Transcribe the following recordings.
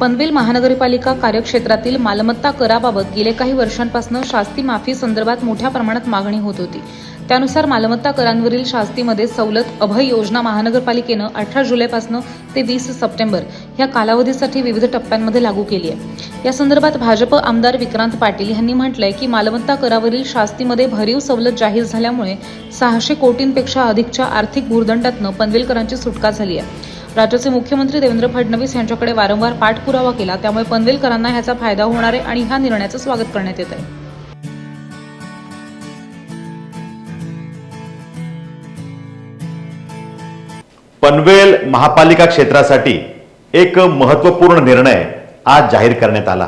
पनवेल महानगरपालिका कार्यक्षेत्रातील मालमत्ता कराबाबत गेले काही वर्षांपासून शास्ती माफी संदर्भात मोठ्या प्रमाणात मागणी होत होती. त्यानुसार मालमत्ता करांवरील शास्तीमध्ये सवलत अभय योजना महानगरपालिकेनं अठरा जुलैपासून ते वीस सप्टेंबर या कालावधीसाठी विविध टप्प्यांमध्ये लागू केली आहे. या संदर्भात भाजप आमदार विक्रांत पाटील यांनी म्हटलंय की मालमत्ता करावरील शास्तीमध्ये भरीव सवलत जाहीर झाल्यामुळे सहाशे कोटींपेक्षा अधिकच्या आर्थिक भूर्दंडातनं पनवेलकरांची सुटका झाली आहे. राज्याचे मुख्यमंत्री देवेंद्र फडणवीस यांच्याकडे वारंवार पाठपुरावा केला त्यामुळे पनवेलकरांना ह्याचा फायदा होणार आहे आणि ह्या निर्णयाचं स्वागत करण्यात येत आहे पनवेल महापालिका क्षेत्रासाठी एक महत्त्वपूर्ण निर्णय आज जाहीर करण्यात आला.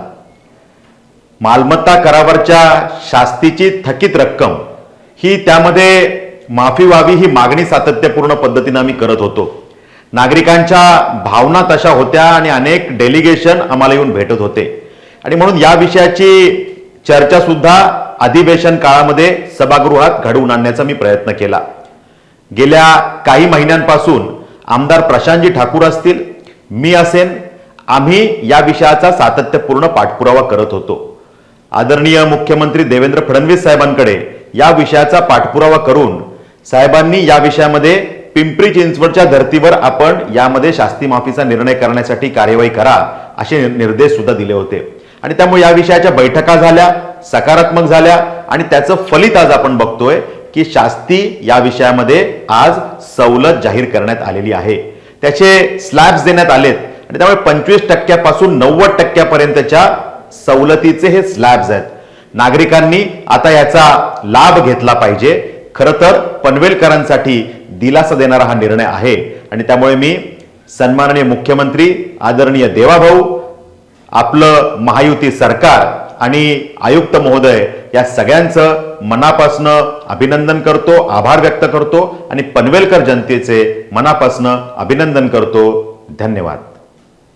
मालमत्ता करावरच्या शास्तीची थकीत रक्कम ही त्यामध्ये माफी व्हावी ही मागणी सातत्यपूर्ण पद्धतीनं आम्ही करत होतो. नागरिकांच्या भावना तशा होत्या आणि अनेक डेलिगेशन आम्हाला येऊन भेटत होते. आणि म्हणून या विषयाची चर्चा सुद्धा अधिवेशन काळामध्ये सभागृहात घडवून आणण्याचा मी प्रयत्न केला. गेल्या काही महिन्यांपासून आमदार प्रशांतजी ठाकूर असतील मी असेन आम्ही या विषयाचा सातत्यपूर्ण पाठपुरावा करत होतो. आदरणीय मुख्यमंत्री देवेंद्र फडणवीस साहेबांकडे या विषयाचा पाठपुरावा करून साहेबांनी या विषयामध्ये पिंपरी चिंचवडच्या धर्तीवर आपण यामध्ये शास्ती माफीचा निर्णय करण्यासाठी कार्यवाही करा असे निर्देश सुद्धा दिले होते. आणि त्यामुळे या विषयाच्या बैठका झाल्या सकारात्मक झाल्या आणि त्याचं फलित आज आपण बघतोय की शास्ती या विषयामध्ये आज सवलत जाहीर करण्यात आलेली आहे. त्याचे स्लॅब्स देण्यात आलेत. आणि त्यामुळे पंचवीस टक्क्यापासून नव्वद टक्क्यापर्यंतच्या सवलतीचे हे स्लॅब्स आहेत. नागरिकांनी आता याचा लाभ घेतला पाहिजे. खरं तर पनवेलकरांसाठी दिलासा देणारा हा निर्णय आहे. आणि त्यामुळे मी सन्माननीय मुख्यमंत्री आदरणीय देवाभाऊ आपलं महायुती सरकार आणि आयुक्त महोदय या सगळ्यांचं मनापासनं अभिनंदन करतो आभार व्यक्त करतो आणि पनवेलकर जनतेचे मनापासनं अभिनंदन करतो. धन्यवाद.